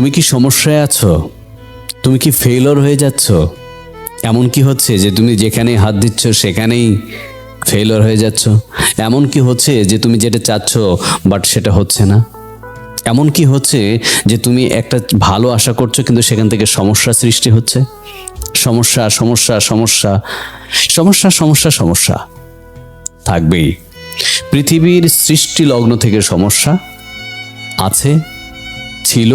তুমি কি সমস্যায় আছো? তুমি কি ফেইলর হয়ে যাচ্ছ? এমন কি হচ্ছে যে তুমি যেখানে হাত দিচ্ছ সেখানেই ফেইলর হয়ে যাচ্ছ? এমন কি হচ্ছে যে তুমি যেটা চাচ্ছ বাট সেটা হচ্ছে না? এমন কি হচ্ছে যে তুমি একটা ভালো আশা করছ, কিন্তু সেখান থেকে সমস্যা সৃষ্টি হচ্ছে? সমস্যা সমস্যা সমস্যা সমস্যা সমস্যা সমস্যা থাকবেই। পৃথিবীর সৃষ্টি লগ্ন থেকে সমস্যা আছে, ছিল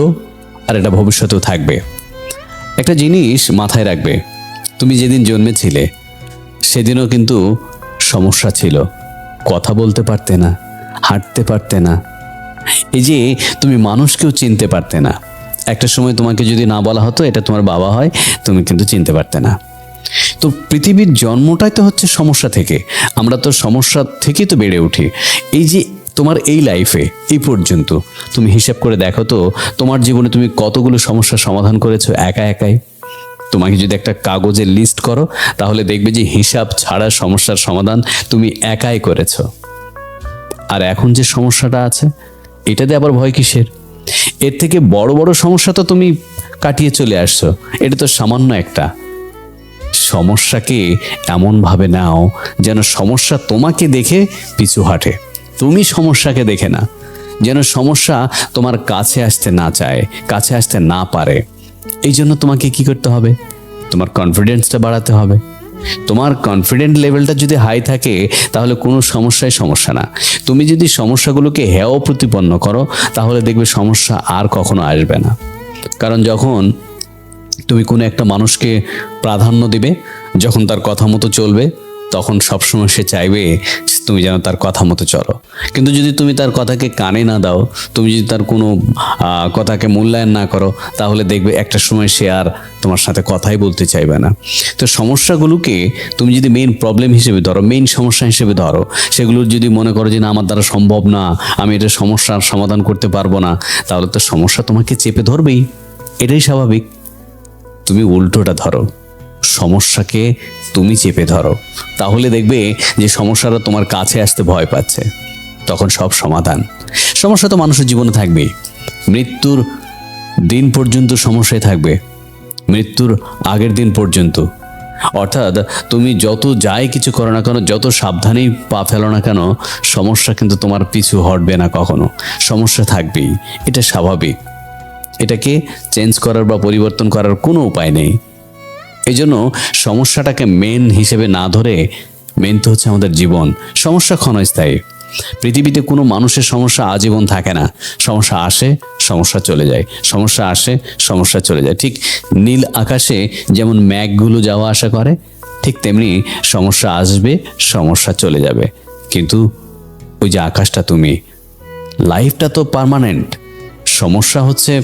আর এটা ভবিষ্যতেও থাকবে। একটা জিনিস মাথায় রাখবে, তুমি যেদিন জন্মেছিলে, সেদিনও কিন্তু সমস্যা ছিল। কথা বলতে পারতে না, হাঁটতে পারতে না। এই যে তুমি মানুষকেও চিনতে পারতে না। একটা সময় তোমাকে যদি না বলা হতো, এটা তোমার বাবা হয়, তুমি কিন্তু চিনতে পারতে না। তো পৃথিবীর জন্মটাই তো হচ্ছে সমস্যা থেকে। আমরা তো সমস্যা থেকেই তো বেড়ে উঠি। এই যে তোমার এই লাইফে এই পর্যন্ত। তুমি হিসাব করে দেখো তো, তোমার জীবনে তুমি কতগুলো সমস্যার সমাধান করেছ একা একাই? তোমাকে যদি একটা কাগজের লিস্ট করো, তাহলে দেখবে যে হিসাব ছাড়া সমস্যার সমাধান তুমি একাই করেছ। আর এখন যে সমস্যাটা আছে, এটাতে আবার ভয় কিসের? এর থেকে বড় বড় সমস্যা তো তুমি কাটিয়ে চলে আসছো। এটা তো সামান্য একটা। সমস্যাকে এমনভাবে নাও যেন সমস্যা তোমাকে দেখে পিছু হাঁটে। তুমি সমস্যাকে দেখে না। যেন সমস্যা তোমার কাছে আসতে না চায়, কাছে আসতে না পারে। এই জন্য তোমাকে কি করতে হবে? তোমার কনফিডেন্সটা বাড়াতে হবে। তোমার কনফিডেন্ট লেভেলটা যদি হাই থাকে, তাহলে কোনো সমস্যায় সমস্যা না। তুমি যদি সমস্যাগুলোকে হেয় প্রতিপন্ন করো, তাহলে দেখবে সমস্যা আর কখনো আসবে না। কারণ যখন তুমি কোনো একটা মানুষকে প্রাধান্য দিবে, যখন তার কথা মতো চলবে তখন সবসময় সে চাইবে তুমি যেন তার কথা মতো চলো। কিন্তু যদি তুমি তার কথাকে কানে না দাও, তুমি যদি তার কোনো কথাকে মূল্যায়ন না করো, তাহলে দেখবে একটা সময় সে আর তোমার সাথে কথাই বলতে চাইবে না। তো সমস্যাগুলোকে তুমি যদি মেইন প্রবলেম হিসেবে ধরো মেইন সমস্যা হিসেবে ধরো, সেগুলো যদি মনে করো যে না, আমার দ্বারা সম্ভব না, আমি এটা সমস্যার সমাধান করতে পারব না, তাহলে তো সমস্যা তোমাকে চেপে ধরবেই। এটাই স্বাভাবিক। তুমি উল্টোটা ধরো। সমস্যাকে তুমি চেপে ধরো। তাহলে দেখবে যে সমস্যাটা তোমার কাছে আসতে ভয় পাচ্ছে। তখন সব সমাধান। সমস্যা তো মানুষের জীবনে থাকবেই। মৃত্যুর দিন পর্যন্ত সমস্যায় থাকবে। মৃত্যুর আগের দিন পর্যন্ত। অর্থাৎ তুমি যত যাই কিছু করো না কেন, যত সাবধানেই পা ফেলো না কেন, সমস্যা কিন্তু তোমার পিছু হটবে না কখনো। সমস্যা থাকবেই। এটা স্বাভাবিক। এটাকে চেঞ্জ করার বা পরিবর্তন করার কোনো উপায় নেই। এই জন্য সমস্যাটাকে মেন হিসেবে না ধরে মেন তো হচ্ছে আমাদের জীবন। সমস্যা ক্ষণস্থায়ী। পৃথিবীতে কোনো মানুষের সমস্যা আজীবন থাকে না। সমস্যা আসে, সমস্যা চলে যায়। সমস্যা আসে, সমস্যা চলে যায়। ঠিক নীল আকাশে যেমন ম্যাঘগুলো যাওয়া আসা করে, ঠিক তেমনি সমস্যা আসবে, সমস্যা চলে যাবে। কিন্তু ওই যে আকাশটা তুমি লাইফটা তো পার্মানেন্ট সমস্যা হচ্ছে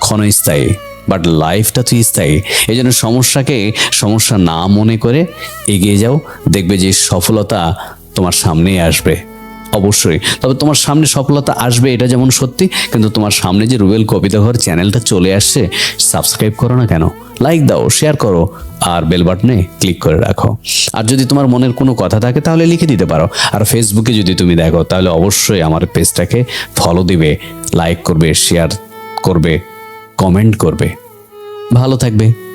ক্ষণস্থায়ী। বাট লাইফটা তো স্থায়ী। এই জন্য সমস্যাকে সমস্যা না মনে করে এগিয়ে যাও, দেখবে যে সফলতা তোমার সামনেই আসবে। অবশ্যই। তবে তোমার সামনে সফলতা আসবে এটা যেমন সত্যি, কিন্তু তোমার সামনে যে রুবেল কবিতা ঘর চ্যানেলটা চলে আসছে সাবস্ক্রাইব করো না কেন? লাইক দাও শেয়ার করো, আর বেল বাটনে ক্লিক করে রাখো। আর যদি তোমার মনের কোনো কথা থাকে, তাহলে লিখে দিতে পারো। আর ফেসবুকে যদি তুমি দেখো, তাহলে অবশ্যই আমার পেজটাকে ফলো দিবে লাইক করবে শেয়ার করবে। কমেন্ট করবে। ভালো থাকবে।